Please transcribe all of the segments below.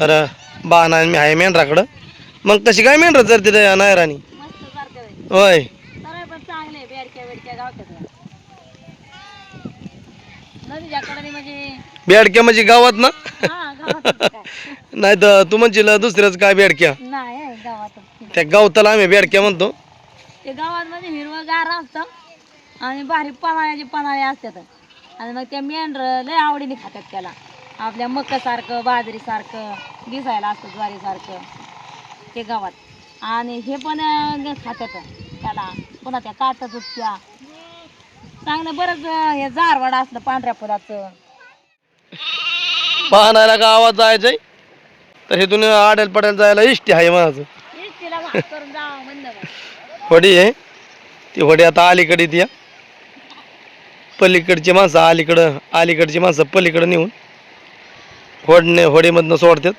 तर बाण आणि मी आहे मेंढराकडं. मग तशी काय मेंढर जर तिथे नायराणी मस्त होय. बेडक्या म्हणजे गावात ना? नाही तर तू म्हणशील दुसऱ्याच काय बेडक्या? त्या गावताला आम्ही बेडक्या म्हणतो. ते गावात म्हणजे हिरवं गार असतं आणि बारीक पन्हाळ्याचे पन्हाळे असतात. आणि मग त्या मेंढर लय आवडीने खातात त्याला. आपल्या मक्कासारखं बाजरीसारखं दिसायला असतं ज्वारीसारखं ते गावात. आणि हे पण अं, खातात त्याला पुन्हा त्या काटा चुटत्या चांगलं बरंच हे जारवाड असलं पांढऱ्या फुलाचं. पाहणाऱ्या गावात जायचंय. तर इथून आडेल पडेल जायला इष्टी आहे माझं. तिला भाग करून जावं म्हणलं बा. होडी आहे. ती होडी आता अलीकडे ती. पलीकडची माणसं अलीकडं अलीकडची माणसं पलीकडं नेऊन. होडणे होडीमधनं सोडतात.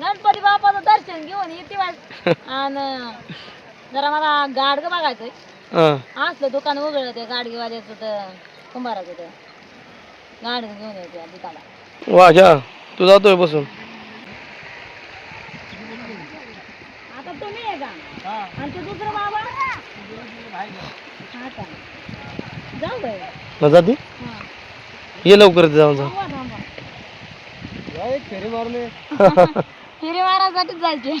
गणपती बाप्पाचं दर्शन घेऊन येते आणि जरा मला गाडगं बघायचंय. हां. असलं दुकान उघडलं ते गाडगेवाल्याचं तर कुंभाराचं ते. गाडगं घेऊन येते दुकानात. वा घ्या. तू जातोय बसून. आता तुम्ही आहे का आणि ते दुसरं बाबा. हा का जाऊ बाई. मग जाते हा. ये लवकर इथे जाऊन जा. थांबा थांबा फेरी मारायसाठीच जायचे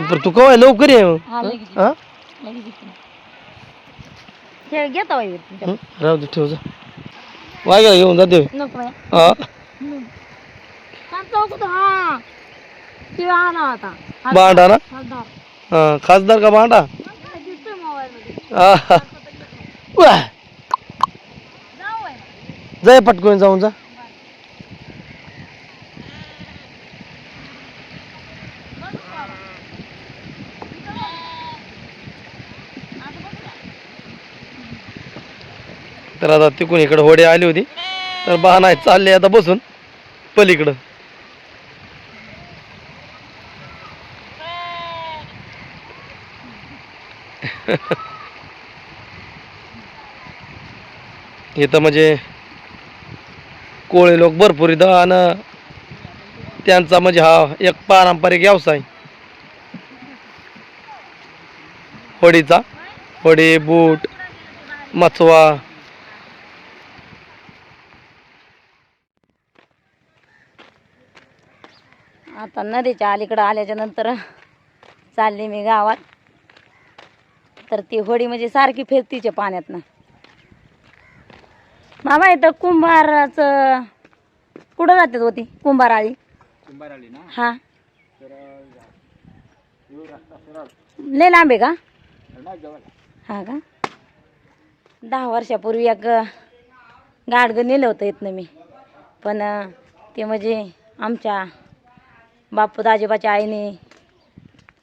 बरं तू कवाय लवकर ये हा लगेच हा लगेच येते. हे घेता बाई तुमच्या? राहू दे ठेव जा घेऊन जाते नको. हा ते ना आता भांडा ना खासदार. हा खासदार का भांडा काय दिसतोय मोबाईल मध्ये हा. वाह. जाऊ बाई. जाय पटकन जाऊन जा तर आता तिकून इकडं होडी आली होती. तर बहाणा चालले आता बसून. पलीकडं. इथं म्हणजे कोळी लोक भरपूर इथं आणि त्यांचा म्हणजे हा एक पारंपरिक व्यवसाय. होडीचा. होडी बूट मचवा आता नदीच्या अलीकडं आल्याच्यानंतर चालली मी गावात. तर ती होडी म्हणजे सारखी फिरतीचे पाण्यातनं. मामा इथं कुंभाराचं कुठं जातात होती कुंभाराळी. हा. लय लांब आहे का? हा का? दहा वर्षापूर्वी एक गाडगं नेलं होतं इथनं मी. पण ते म्हणजे आमच्या बापू दाजीबाच्या आईने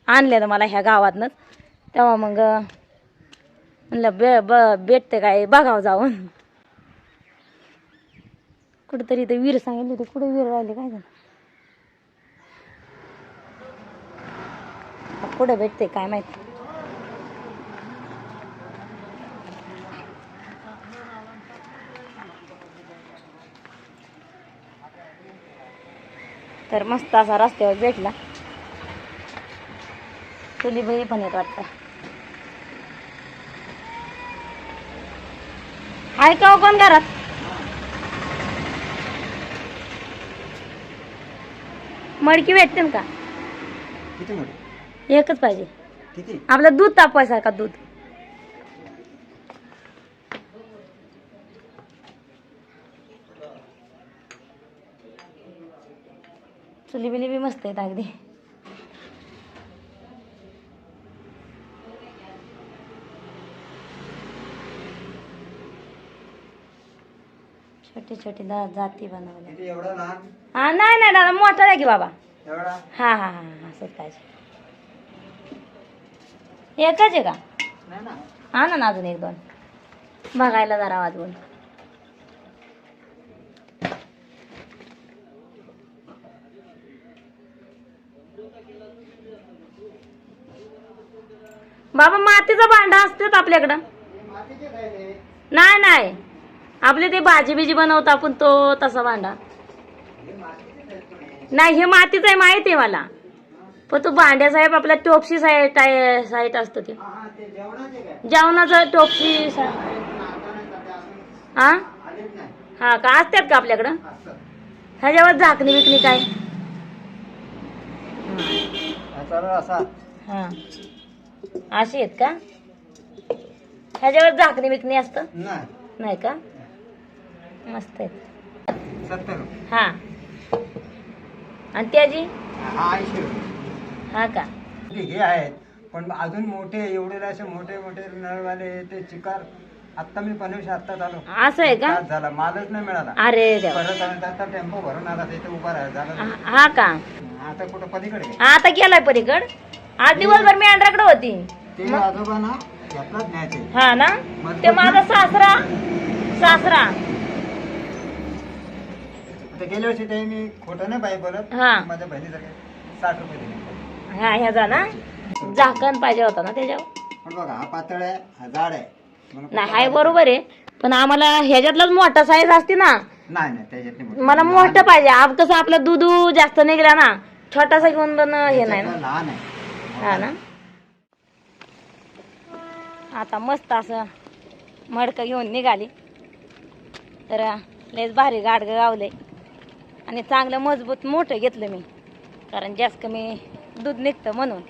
आणलेलं मला ह्या गावातनंच. तेव्हा मग म्हणलं बे ब भेटते काय? बघावं जाऊन. कुठंतरी इथं विहीर सांगितली होती. कुठे विहीर राहिली काय झालं? कुठं भेटते काय माहिती? तर मस्त असा रस्त्यावर भेटला. चुली बही पण येत वाटतं. आहे का हो कोण घरात? मडकी भेटते ना का? किती मोठी एकच पाहिजे. आपलं दूध का दूध. चुली बिली बी मस्त आहेत अगदी. छोटी छोटी दा जाती लहान? हा नाही नाही दादा मोठा आहे की बाबा. हा हा हा हा असंच पाहिजे एकच आहे का? नाही ना. हा ना अजून एक दोन. बघायला जरा वाजवून. बाबा मातीचं भांडं असतात आपल्याकडं? नाही नाही. आपले ते भाजी बिजी बनवतो आपण तो तसा भांडा. नाही हे मातीच आहे माहिती आहे मला. पण तो भांड्या साहेब आपला टोपशी साईट साईट असतं ते. जेवणाचं टोपशी हा हा का असतात का आपल्याकडं? ह्याच्यावर झाकणी विकणी काय? असा हा. अशी आहेत का? ह्याच्यावर झाकणी विकणी असतं? नाही. नाही का? मस्त आहेत. सत्तर हा. आणि त्याची? हा हा का? हे आहेत पण अजून मोठे एवढे असे मोठे मोठे नळवाले ते चिकार आत्ता मी पनवेश आत्ताच आलो. असं आहे का? झाला मालच नाही मिळाला. अरे परत आता टेम्पो भरून आला तिथे उभा राहा झाला हा का? आता कुठं पलीकडे. आता गेलाय पलीकड? आज दिवसभर मी अंड्राकडे होती. ते आजोबा ना यातलाच न्यायचे. हा ना? ते माझा सासरा. सासरा. आता गेल्या वर्षी ते मी खोटं नाही पाहिजे बोलत हा. माझ्या बहिणीचं काय साठ रुपये दिले. ह्या ह्याचा ना. झाकण पाहिजे होता ना त्याच्यावर. पण बघा हा पातळ आहे हा जाड आहे. म्हणून नाही हाय बरोबर आहे. पण आम्हाला ह्याच्यातलाच मोठा साईज असते ना. नाही नाही त्याच्यातली मोठी. मला मोठं पाहिजे. आप कसं आपलं दूध जास्त निघला ना छोटासा घेऊन पण हे नाही ना. त्याच्यातलं लहान आहे. हा ना. आता मस्त असं मडकं घेऊन निघाली. तर लयच भारी गाडगं गावले आणि चांगलं मजबूत मोठं घेतलं मी. कारण जास्त कमी दूध निघतं म्हणून.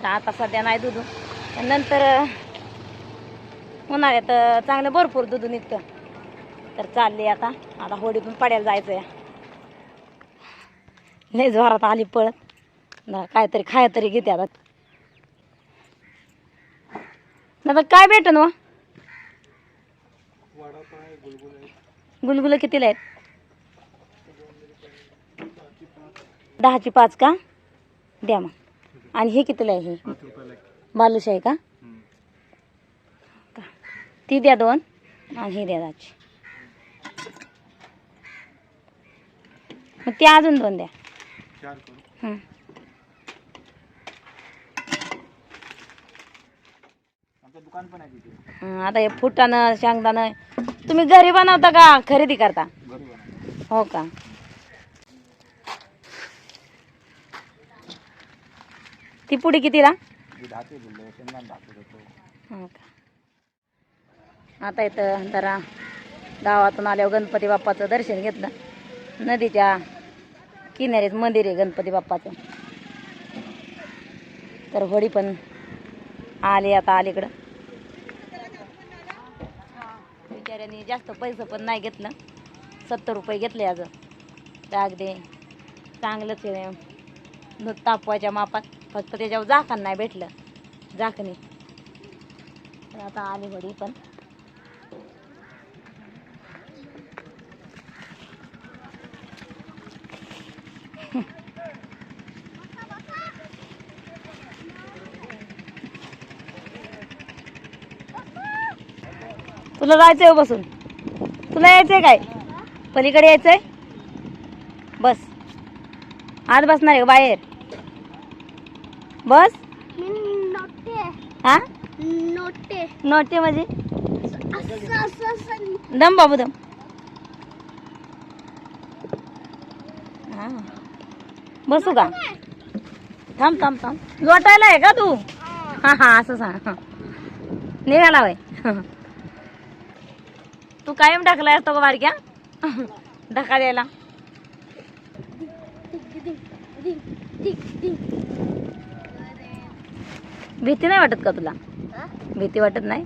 तर आता सध्या नाही दूध. नंतर उन्हाळ्यात चांगलं भरपूर दूध निघतं. तर चालले आता. आता होडीतून पड्याला जायचं आहे लय जोरात आली पळत. ना काहीतरी खाय तरी घेते आता. दादा काय भेटन व? गुलगुलं कितीला आहेत? दहाची पाच का? द्या मग. आणि हे कितीला आहे हे? बालुशाही का? का? ती द्या दोन आणि हे द्या दहाची. मग ते अजून दोन द्या. दुकान पण आहे तिथे. हं, आता हे फुटानं शेंगदाणं तुम्ही घरी बनवता का खरेदी करता? हो का? ती पुडी कितीला? हो का? आता इथं जरा गावातून आल्यावर गणपती बाप्पाचं दर्शन घेतलं. नदीच्या किनारीच मंदिर आहे गणपती बाप्पाचं. तर होडी पण आली आता अलीकडं. शेतकऱ्यांनी जास्त पैसे पण नाही घेतलं. सत्तर रुपये घेतले आज तर अगदी चांगलंच आहे. दूध तापवायच्या मापात. फक्त त्याच्यावर झाकण नाही भेटलं. झाकणी. आता आली होडी पण. तुला जायचंय हो बसून. तुला यायचंय काय? पलीकडे यायचंय? बस. आत बसणार आहे का बाहेर. बस. हा? नोटे नोटे म्हणजे? दम बाबू दम. हा. बसू का? थांब थांब थांब. लोटायला आहे का तू? हा. हा असं सांग. हा. निघाला वय तू कायम ढकलाय असतो का बारक्या? धक्का द्यायला. भीती नाही वाटत का तुला? भीती वाटत नाही?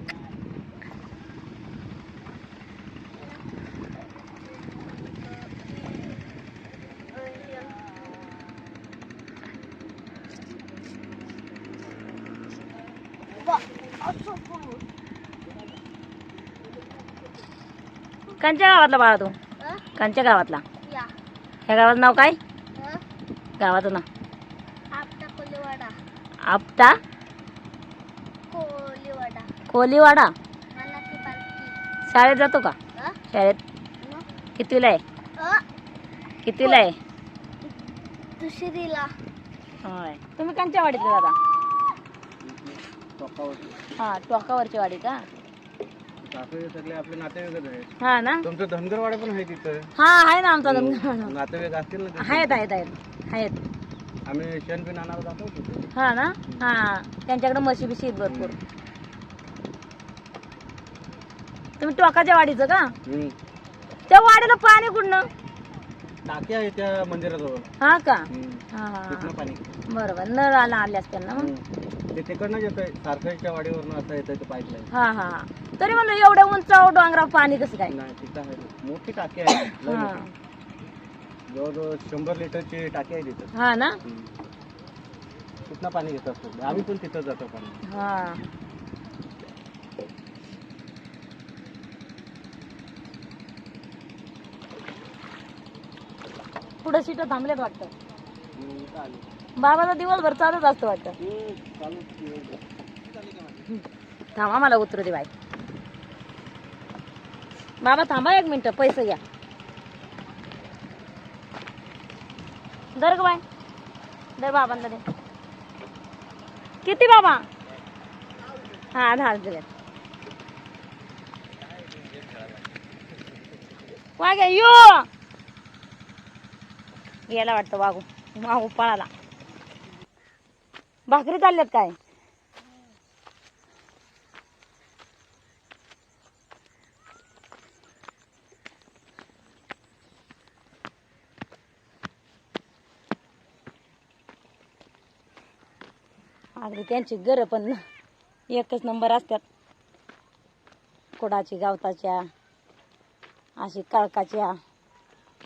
कांच्या गावातला बाळा तू? कांच्या गावातला. ह्या गावाचं नाव काय? गावाचं नाव. आपटा कोलीवाडा. शाळेत जातो का? शाळेत. न? कितवीला आहे? अ? कितवीला आहे? दुसरीला. होय. तुम्ही कांच्या वाडीतले दादा. हा टोकावरची वाडी का? सासरे सगळे आपले नातेवाईकच आहेत. हा ना? तुमचं धनगरवाडा पण आहे तिथं? हा आहे ना आमचा धनगर नातेवाईक असतील ना तिथे? आहेत आहेत आहेत. आहेत. आम्ही शेण बिन जातो तिथे. हा ना? हा. त्यांच्याकडे म्हशी बिशी आहेत भरपूर. तुम्ही टोकाच्या वाडीचं का? हम्म. त्या वाडीला पाणी कुठनं? टाकी आहे त्या मंदिराजवळ. हा का? हम्म. हा हा तिथनं हा. पाणी. बरोबर. नळाला आले असतील ना मग. हम्म. ते तिकडनंच येतंय सारखाच्या वाडीवरनं असं पाईपलाईन हा हा हा. तरी म्हणलं एवढ्या उंचावर डोंगरावर पाणी कसं काय? नाही तिथं आहे. मोठी टाकी आहे. लय हा. मोठी. जवळजवळ शंभर लिटरची टाकी आहे तिथं. हा ना? हम्म. तिथनं पाणी घेत असतो. आम्ही पण तिथं जातो पाणी. हा. पुढे सीट थांबल्यात वाटतं. हम्म, चालेल. बाबाचा दिवसभर चालूच असतं वाटतं. थांबा मला उतरू दे बाई. बाबा थांबा एक मिनिट पैसे घ्या. दर ग बाय दर बाबांना दे. किती बाबा? हा दहा दिले वाघ्या यो! गेला वाटतं वाघू. वागू पळाला. भाकरी चालल्यात काय? अगदी त्यांची घरं पण एकच नंबर असतात कुडाची गावताच्या अशी कळकाच्या.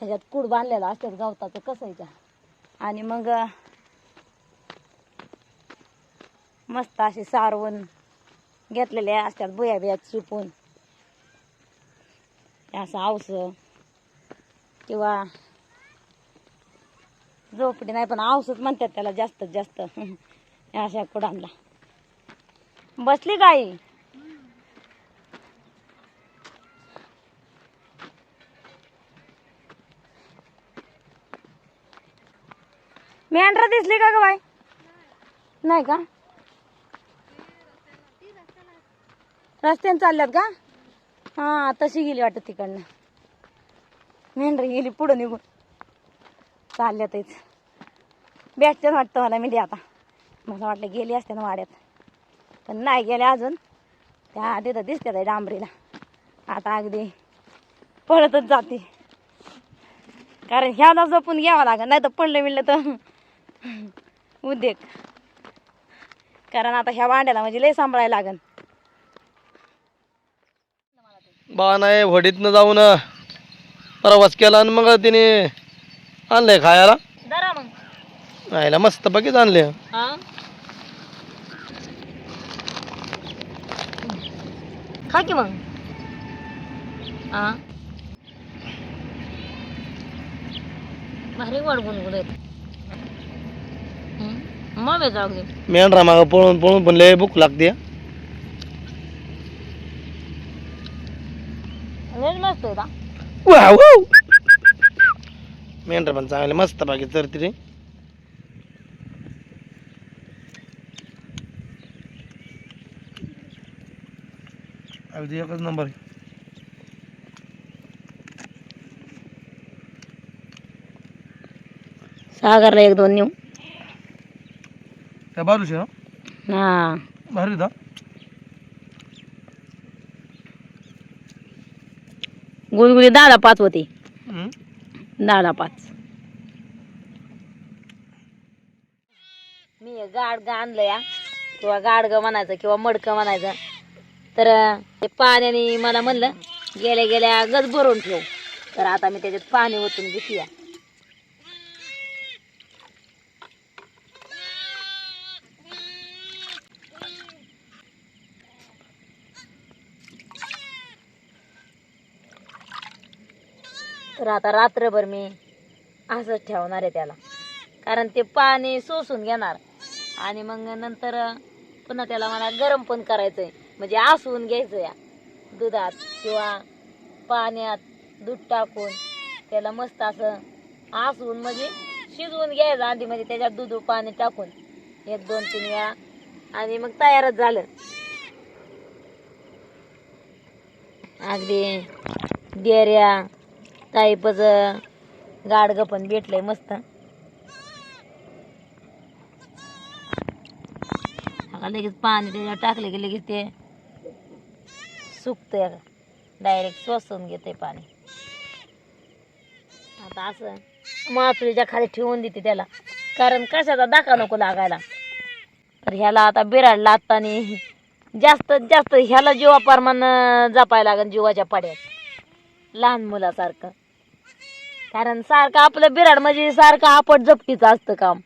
ह्याच्यात कूड बांधलेला असतात गावताचं कसं आणि मग मस्त असे सारवून घेतलेले असतात बुया बिया चिपून. असं आवस किंवा झोपडी नाही पण औषध म्हणतात त्याला जास्तच जास्त. अशा कुडांना. बसली गाई? मेंढरा दिसली का ग बाई? नाही का? रस्त्याने चालल्यात का? हा तशी गेली वाटत तिकडनं. मेंढरी गेली पुढं निघून. चालल्यातच भेटतात वाटतं मला मी आता. मला वाटलं गेली असते ना वाड्यात. पण नाही गेले अजून. त्या तिथं दिसते त्या डांबरीला. आता अगदी पळतच जाते. कारण ह्याला जपून घ्यावं लागेल. नाही तर पडलं मिळलं तर उद्योग. कारण आता ह्या वांड्याला म्हणजे लय सांभाळायला लागन बा नाही वडीतनं जाऊन प्रवास केला आणि मग तिने आणलंय खायला. जरा मग. आयला मस्त बघीच आणले हा? खा की मग. हा? भारी वाट गुणगुण मग जाऊ दे. मेंढरा मागं पळून पळून पण लय भूक लागते. लयच मस्त आहे का वाव मेंढरा पण चांगले मस्त बाकी तर तिथे अगदी एकच नंबर आहे. सागरला एक दोन नेऊ. त्या बाजूशी ना? हा. भारी होता गुळगुळी दहाला पाच होती. दहाला पाच. मी हे गाडग आणलं या. किंवा गाडग म्हणायचं किंवा मडकं म्हणायचं. तर अं, ते पाण्याने मला म्हणलं गेल्या गेल्या गज भरून ठेव. तर आता मी त्याच्यात पाणी ओतून घेतूया तर आता रात्रभर मी असंच ठेवणार आहे त्याला. कारण ते पाणी सोसून घेणार. आणि मग नंतर पुन्हा त्याला मला गरम पण करायचंय. म्हणजे आसवून घ्यायचं या दुधात किंवा पाण्यात दूध टाकून त्याला मस्त असं आसवून म्हणजे शिजवून घ्यायचं आधी म्हणजे त्याच्यात दूध पाणी टाकून. एक दोन तीन वेळा. आणि मग तयारच झालं. अगदी डेऱ्या टाईपच गाडगं पण भेटलंय मस्त. लगेच पाणी त्याच्यावर टाकले की लगेच ते सुकतंय डायरेक्ट स्वसून घेते पाणी. आता असं मासुळीच्या खाली ठेवून देते त्याला. कारण कशाचा दाखा नको लागायला. तर ह्याला आता बिराड लागताना जास्त जास्त ह्याला जीवाप्रमाण जपायला लागेल जीवाच्या पाड्यात. लहान मुलासारखं. कारण सारखं आपलं बिराड म्हणजे सारखं आपट जपटीचं असतं काम.